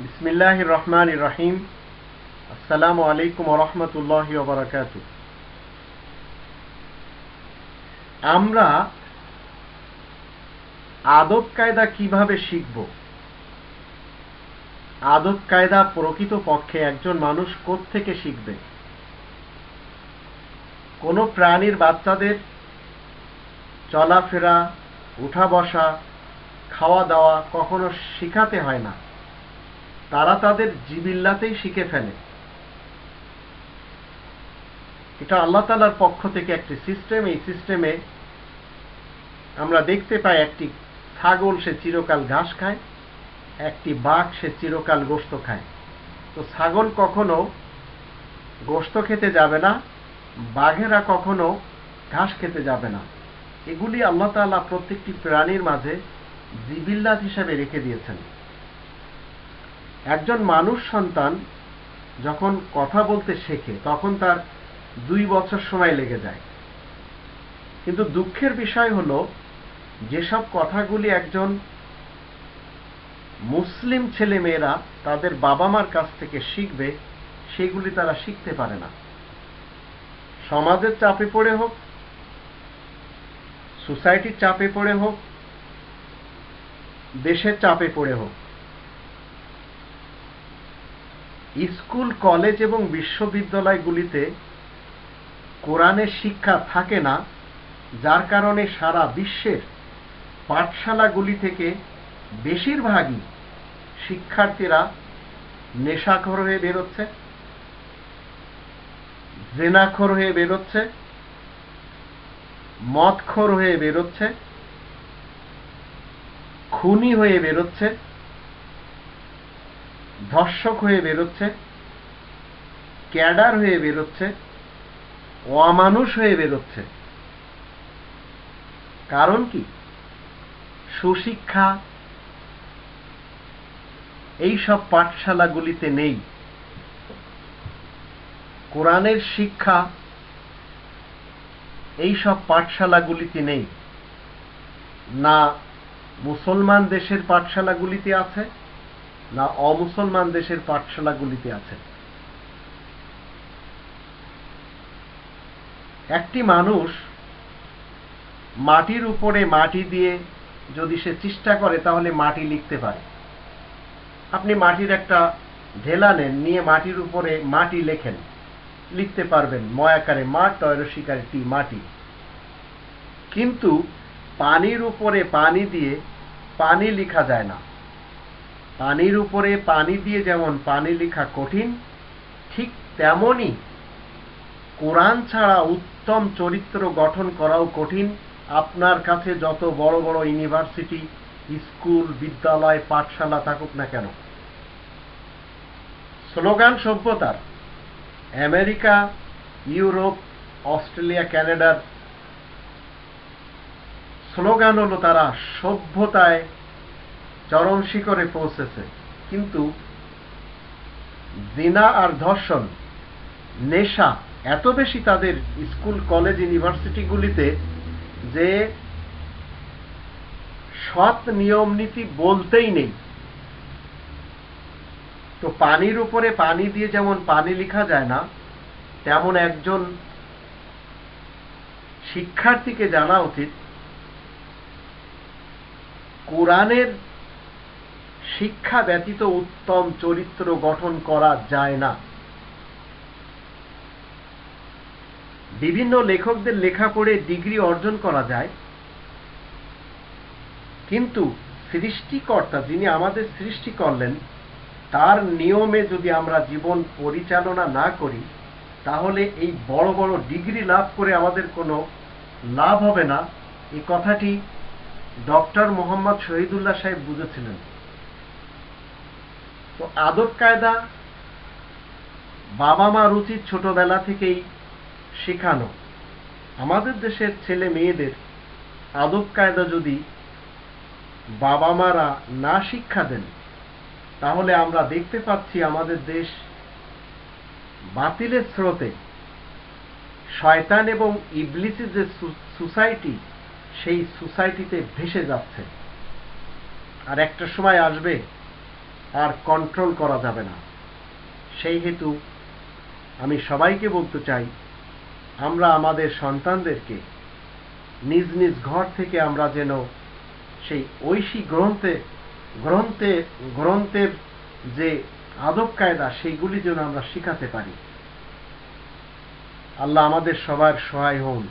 বিসমিল্লাহ রহমান রহিম। আসসালামু আলাইকুম রহমতুল্লাহ বারাকাত আমরা আদব কায়দা কীভাবে শিখব? আদব কায়দা প্রকৃত পক্ষে একজন মানুষ থেকে শিখবে? কোনো প্রাণীর বাচ্চাদের চলাফেরা, উঠা বসা, খাওয়া দাওয়া কখনো শিখাতে হয় না। তারা তাদের জিবিল্লাতেই শিখে ফেলে। এটা আল্লাহ তালার পক্ষ থেকে একটি সিস্টেম এই সিস্টেমে আমরা দেখতে পাই একটি ছাগল সে চিরকাল ঘাস খায়, একটি বাঘ সে চিরকাল গোস্ত খায়। তো ছাগল কখনো গোস্ত খেতে যাবে না, বাঘেরা কখনো ঘাস খেতে যাবে না। এগুলি আল্লাহ তাআলা প্রত্যেকটি প্রাণীর মাঝে জিবিল্লাত হিসাবে রেখে দিয়েছেন। একজন মানুষ সন্তান যখন কথা বলতে শেখে, তখন তার দুই বছর সময় লেগে যায়। কিন্তু দুঃখের বিষয় হলো, যেসব কথাগুলি একজন মুসলিম ছেলে মেয়েরা তাদের বাবা মার কাছ থেকে শিখবে, সেগুলি তারা শিখতে পারে না। সমাজের চাপে পড়ে হোক, সোসাইটির চাপে পড়ে হোক, দেশের চাপে পড়ে হোক স্কুল, কলেজ এবং বিশ্ববিদ্যালয়গুলিতে কোরআনের শিক্ষা থাকে না, যার কারণে সারা বিশ্বের পাঠশালাগুলি থেকে বেশিরভাগই শিক্ষার্থীরা নেশাখর হয়ে বেরোচ্ছে, জেনাখর হয়ে বেরোচ্ছে, মদখর হয়ে বেরোচ্ছে, খুনি হয়ে বেরোচ্ছে। ধর্ষক হয়ে বেরোচ্ছে, ক্যাডার হয়ে বেরোচ্ছে, অমানুষ হয়ে বেরোচ্ছে। কারণ কি? সুশিক্ষা এই সব পাঠশালাগুলিতে নেই। কোরআনের শিক্ষা এই সব পাঠশালাগুলিতে নেই। না মুসলমান দেশের পাঠশালাগুলিতে আছে না অমুসলমান দেশের পাঠশালাগুলিতে আছে একটি মানুষ মাটির উপরে মাটি দিয়ে যদি সে চেষ্টা করে, তাহলে মাটি লিখতে পারে। আপনি মাটির একটা ঢেলা নেন, নিয়ে মাটির উপরে মাটি লেখেন। লিখতে পারবেন, ময়াকারে মাঠ তয়রশিকারে টি, মাটি। কিন্তু পানির উপরে পানি দিয়ে পানি লেখা যায় না। পানির উপরে পানি দিয়ে যেমন পানি লেখা কঠিন, ঠিক তেমনই কোরআন ছাড়া উত্তম চরিত্র গঠন করাও কঠিন। আপনার কাছে যত বড় বড় ইউনিভার্সিটি, স্কুল, বিদ্যালয়, পাঠশালা থাকুক না কেন। স্লোগান সভ্যতার, আমেরিকা, ইউরোপ, অস্ট্রেলিয়া, ক্যানাডার। স্লোগান হলো তারা সভ্যতায় চরম শিখরে পৌঁছেছে। কিন্তু জিনা আর ধর্ষণ, নেশা এত বেশি তাদের স্কুল, কলেজ, ইউনিভার্সিটিগুলিতে যে সৎ নিয়ম নীতি বলতেই নেই। তো পানির উপরে পানি দিয়ে যেমন পানি লেখা যায় না, তেমন একজন শিক্ষার্থীকে জানা উচিত, কোরআনের শিক্ষা ব্যতীত উত্তম চরিত্র গঠন করা যায় না। বিভিন্ন লেখকদের লেখা পড়ে ডিগ্রি অর্জন করা যায়। কিন্তু সৃষ্টিকর্তা যিনি আমাদের সৃষ্টি করলেন, তার নিয়মে যদি আমরা জীবন পরিচালনা না করি, তাহলে এই বড় বড় ডিগ্রি লাভ করে আমাদের কোনো লাভ হবে না। এই কথাটি ডক্টর মোহাম্মদ শহীদুল্লাহ সাহেব বুঝেছিলেন। তো আদব কায়দা বাবা মার উচিত ছোটবেলা থেকেই শেখানো। আমাদের দেশের ছেলে মেয়েদের আদব কায়দা যদি বাবা মারা না শিক্ষা দেন, তাহলে আমরা দেখতে পাচ্ছি আমাদের দেশ বাতিলের স্রোতে। শয়তান এবং ইবলিসের যে সোসাইটি সেই সোসাইটিতে ভেসে যাচ্ছে। আর একটা সময় আসবে আর কন্ট্রোল করা যাবে না। সেই হেতু আমি সবাইকে বলতে চাই, আমরা আমাদের সন্তানদেরকে নিজ নিজ ঘর থেকে আমরা যেন সেই ঐশী গ্রন্থে গ্রন্থে, গ্রন্থের যে আদব কায়দা, সেইগুলি যেন আমরা শিখাতে পারি। আল্লাহ আমাদের সবার সহায় হন।